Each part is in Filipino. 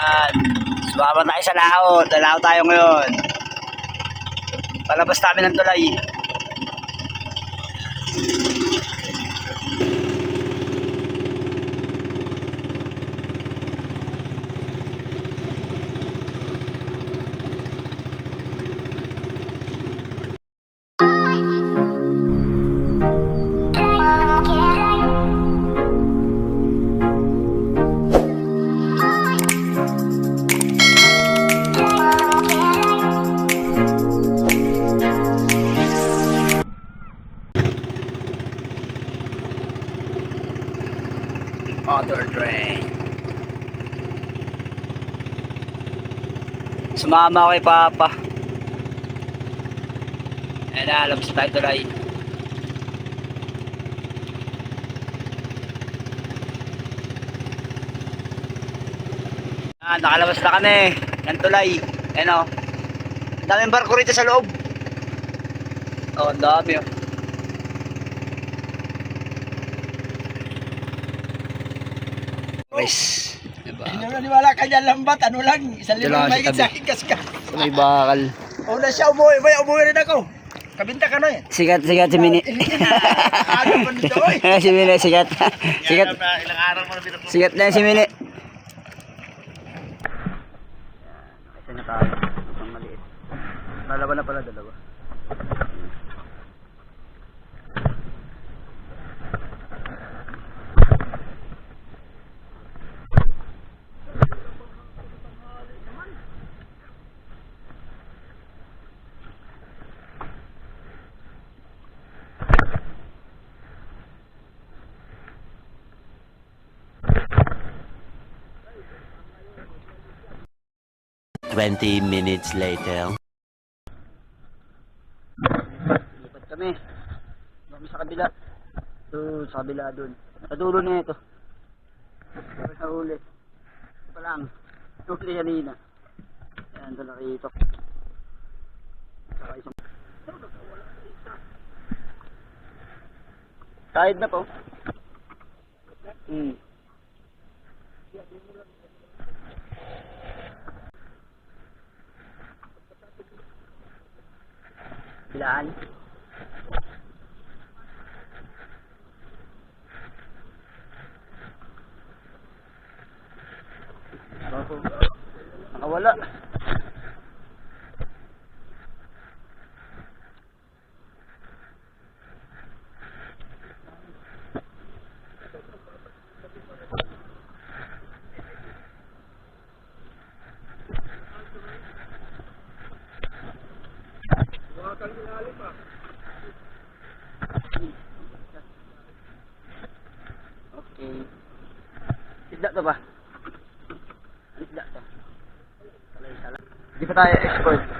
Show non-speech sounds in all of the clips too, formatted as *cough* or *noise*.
Yan. Sumama tayo sa laot. Lalaot tayo ngayon. Palabas namin ng tulay. Other train. Sumama kay Papa. Ayan na, alam sa tayo tulay. Ah, nakalabas na kami. Yan tulay. Ayan o. Ang daming barko rito sa loob. Oh, ang dami oh. Guys, diba? Hindi maniwala ka dyan lambat, ano lang, isang limang lang mahigit sa sa akin kas ka. May bakal. Una siya umuwi, may umuwi rin ako. Kabinta ka na eh. Sikat, sikat si Mini. Ano pa nito eh. *laughs* si Mini, sikat. *laughs* Sikat. Ilang araw mo na binako. Sikat na si Mini. Kasi na tayo. Ang maliit. Dalawa na pala, dalawa. Twenty minutes later. Lipat kami. Kami sa kabila. Doon, sa kabila doon. Sa dulo na ito. Kami sa huli. Ito pa lang. Huli kanina. Yan, doon nakita. Saka isang... Kahit na po. Hmm. Bilaan. Ako. Nakawala. Okay. Isda to ba? Ano isda to? Salay, salay. Di pa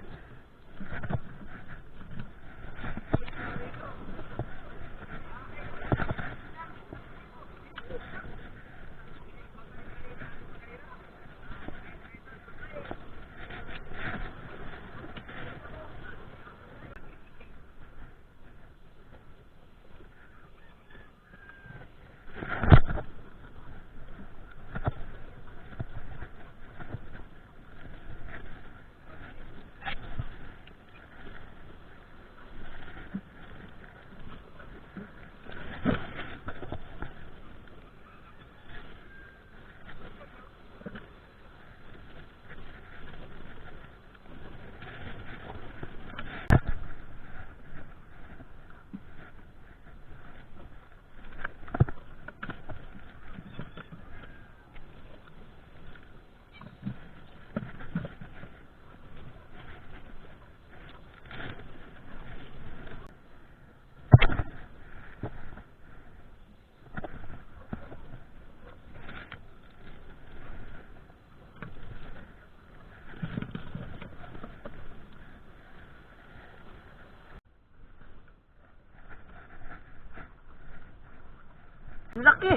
Malaki.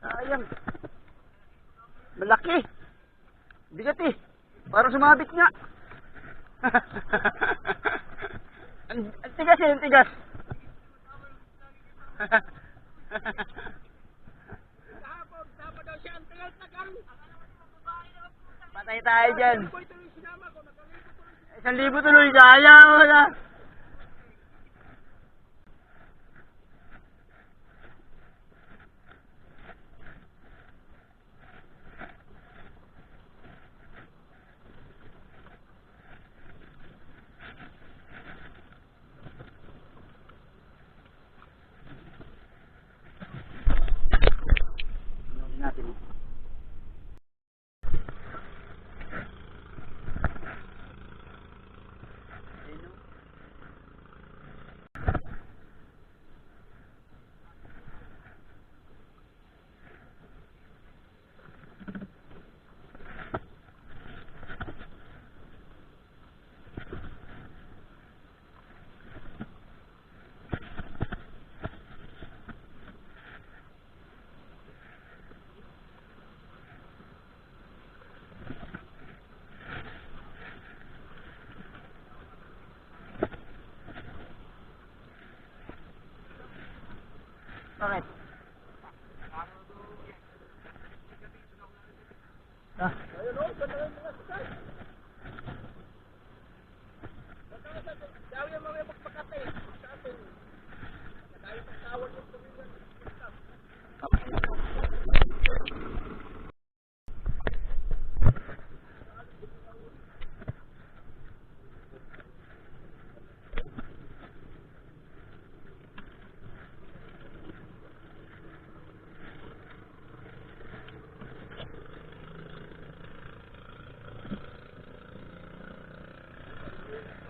Sayang. Malaki. Bigat eh. Parang sumabit nga. *laughs* ang, ang tigas eh, ang tigas. *laughs* Patay tayo dyan. Isang libo tuloy, sayang. Wala. Correcto.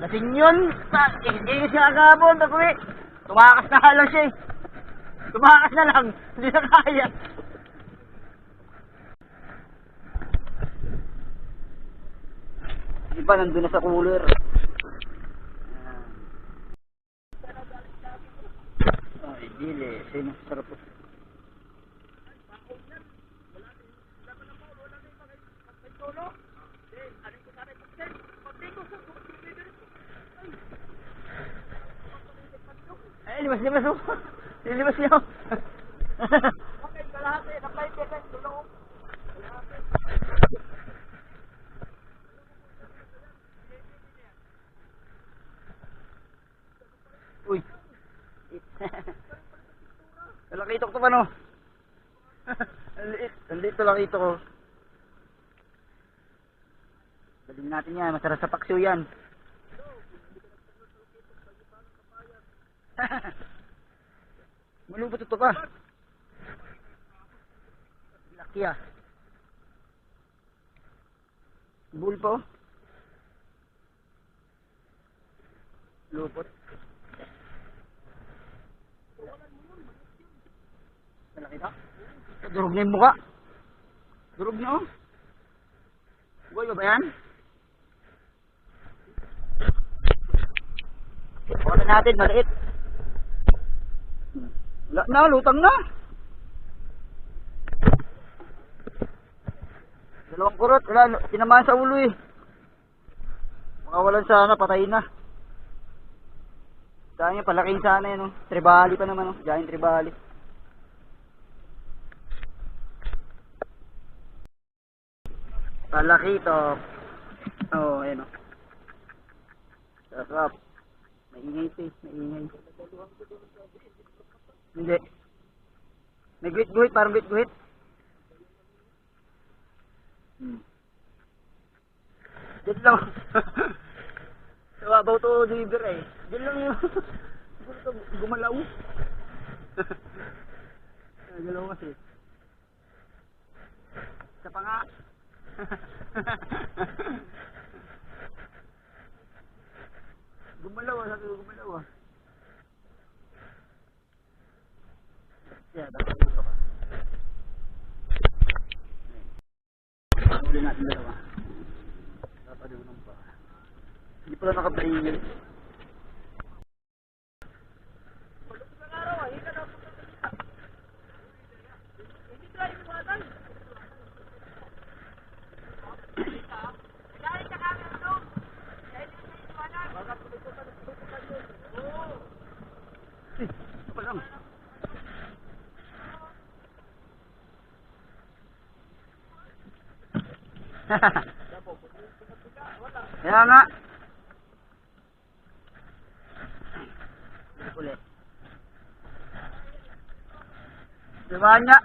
Lasing yun! Hindi siya agabon, bagoy! Tumakas na halos siya eh. Tumakas na lang, hindi na kaya. Iba nandun na sa cooler. Ay, dili. Sino sarap po. Ay, limas, limas mo. Limas niyo. Uy. Lalaki ito ko pa no. *laughs* Ang liit. Ang liit lalaki ito ko. Daling natin yan. Masarap sa paksyo yan. *laughs* Malupot ito pa. Laki ah. Bull pa oh. Lupot. Malaki na. Durog na yung mukha. Durog na oh. Ba ba yan? Wala natin, maliit. Wala na, lutang na. Dalawang kurot, wala, tinamaan sa ulo eh. Makawalan sana, patay na. Saan yung palaking sana yun, oh. Tribali pa naman, oh. Giant tribali. Palakito. Oo, oh, ayun o. Sarap. Maingay ito eh, maingay. Hindi. May guhit-guhit, parang guhit-guhit. Hmm. Diyan lang. *laughs* Sababaw to deliver eh. Diyan lang yung *laughs* siguro gumalaw. *laughs* Galaw kasi. Sa pa nga. gumalaw sabi ko gumalaw ah. Yeah, dapat dito. Hindi pala nakapaingil. *laughs* Kaya nga. Ulit. Diba niya?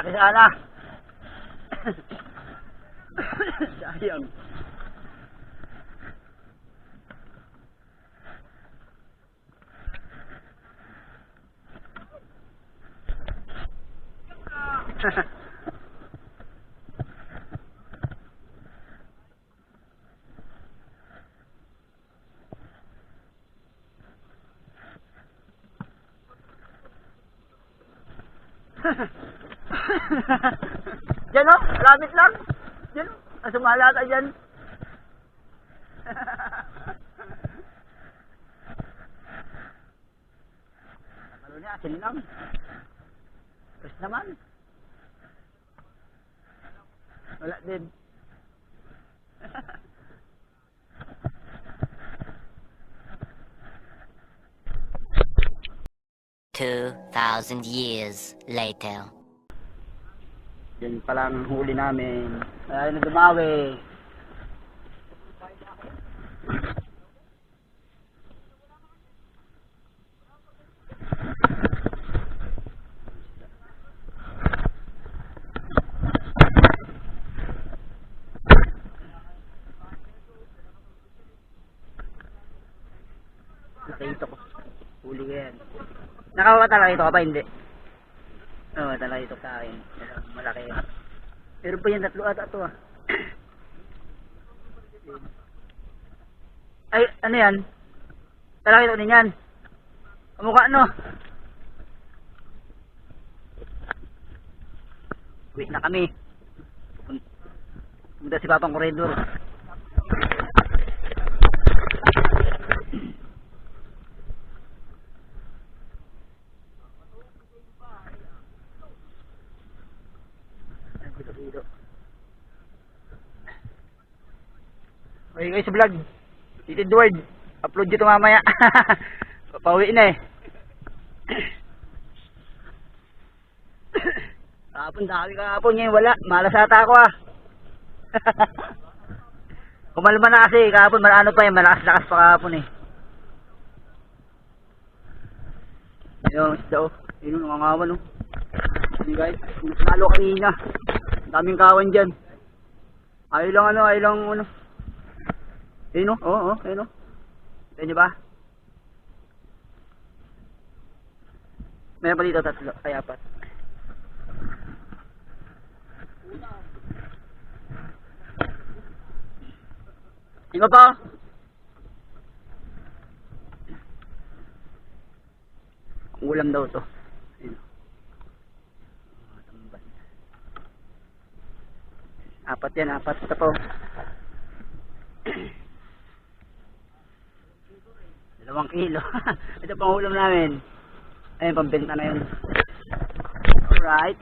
Laki sana. Sayang. *laughs* Diyan o, malapit lang. Diyan o, ah, sumalata dyan. Malo *laughs* niya, asin lang. Tapos naman. Wala din. Two thousand years later. Yan pa lang ang huli namin. Ay, na dumawi. Nakita ko. Huli yan. Nakakatalakito ka pa, hindi? Oo, talakito ka akin. Malaki yan. Pero pa yan, tatlo ata ito ah. *clears throat* Ay, ano yan? Talakito din yan. Kamukha ano? Wait na kami. Pupunta si Papang Corridor. Ay, dito, dito. Okay guys sa vlog. Tito Edward. Upload dito mamaya. *laughs* Pauwi na eh. *coughs* Kahapon dami kahapon ngayon wala. Malas ata ako ah. *laughs* Kumalma na kasi kahapon ano pa eh. Malakas-lakas pa kahapon eh. Ayun, isda oh. Ayun, nangangawan oh. Ayun guys, lalo kanina. Daming kawan dyan. Ayaw lang ano, ayaw lang ano. Eh, Ayun o, oo, oh, eh, oh, o. Ayun nyo ba? Meron pa dito tatlo, ay apat. Iba pa? Oh. Ulam daw to. Ayun. Apat yan, apat. Ito po. Dalawang kilo. *laughs* Ito pang ulam namin. Ayun, pambenta na yun. Alright.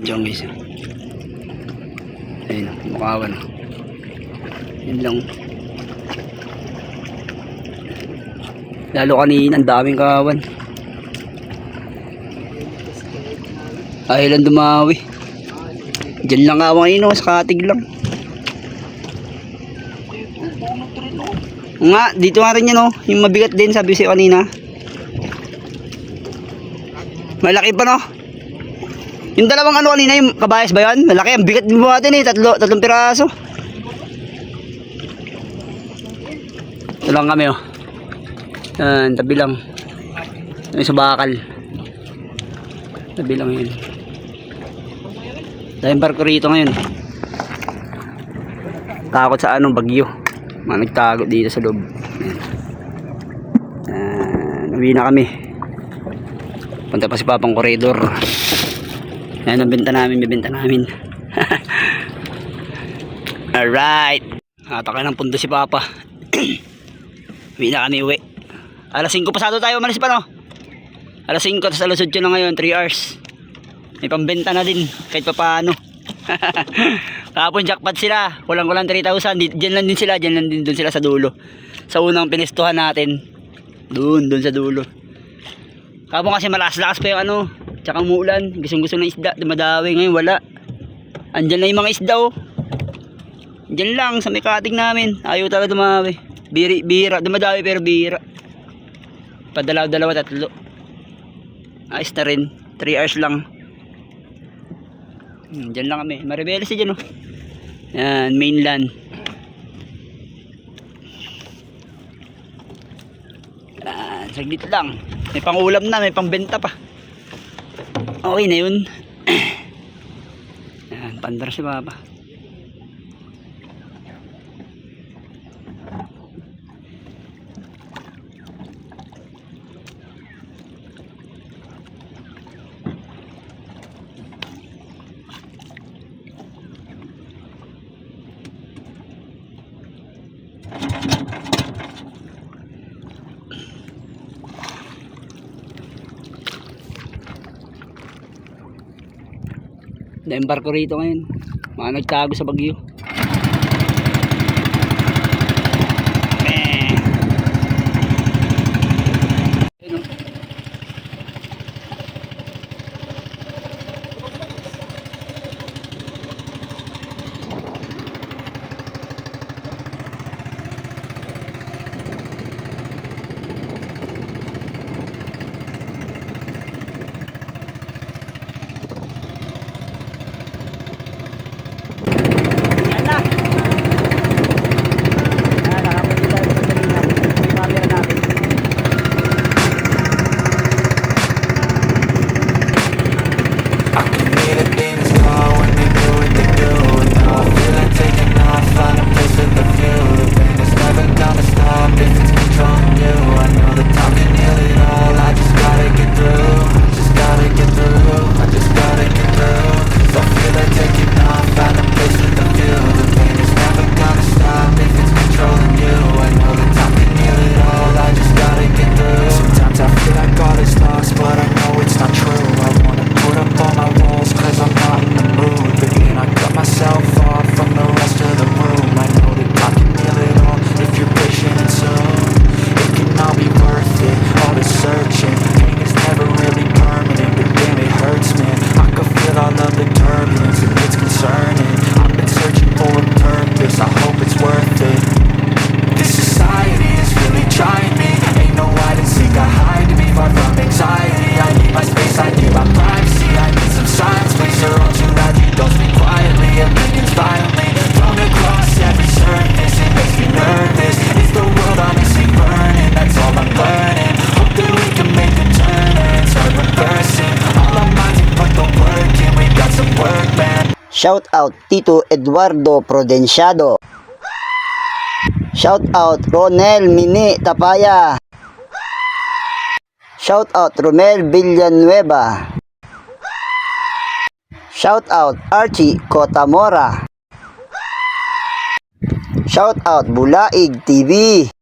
Diyan guys. Ayun, mukhawan. Yun lang. Lalo kanina, ang daming kawan. Ayaw lang dumawi. Diyan lang kawan oh, sa katig lang. Nga, dito nga rin yan, oh. Yung mabigat din, sabi siya kanina. Malaki pa, no? Yung dalawang ano kanina, yung kabayas ba yan? Malaki, ang bigat din buhatin eh. Tatlo, tatlong piraso. Ito lang kami oh. Yan, tabi lang. Yung sa. Tabi lang yun. Dahil barko rito ngayon. Takot sa anong bagyo. Mga nagtago dito sa loob. Yan, uwi na kami. Punta pa si Papang Corridor. Yan ang benta namin, bibenta namin. *laughs* Alright. Ataka ng pundo si Papa. *clears throat* Uwi na kami uwi. Alas 5 pasado tayo umalis pa no? Alas 5 tapos alas 8 na ngayon, 3 hours. May pambenta na din, kahit pa paano. *laughs* Kahapon jackpot sila, kulang-kulang 3,000. Di- Diyan lang din sila, diyan lang din doon sila sa dulo. Sa unang pinestuhan natin. Doon, doon sa dulo. Kapon kasi malakas-lakas pa yung ano, tsaka umuulan, gustong-gusto ng isda, dumadawi ngayon wala. Andyan lang yung mga isda oh. Diyan lang sa may namin, ayaw talaga dumawi. Biri, bira, dumadawi pero bira. Padalaw dalawa tatlo. Ayos na rin, 3 hours lang. Hmm, Diyan lang kami, maribelis si dyan oh. Yan, mainland. Ah, saglit lang. May pangulam na, may pangbenta pa. Okay na yun. *clears throat* Yan, pandar si Papa. Na-embarko rito ngayon. Mga nagtago sa bagyo. Shout out Tito Eduardo Prudenciado. Shout out Ronel Mini Tapaya. Shout out Romel Villanueva. Shout out Archie Kotamora. Shout out Bulaig TV.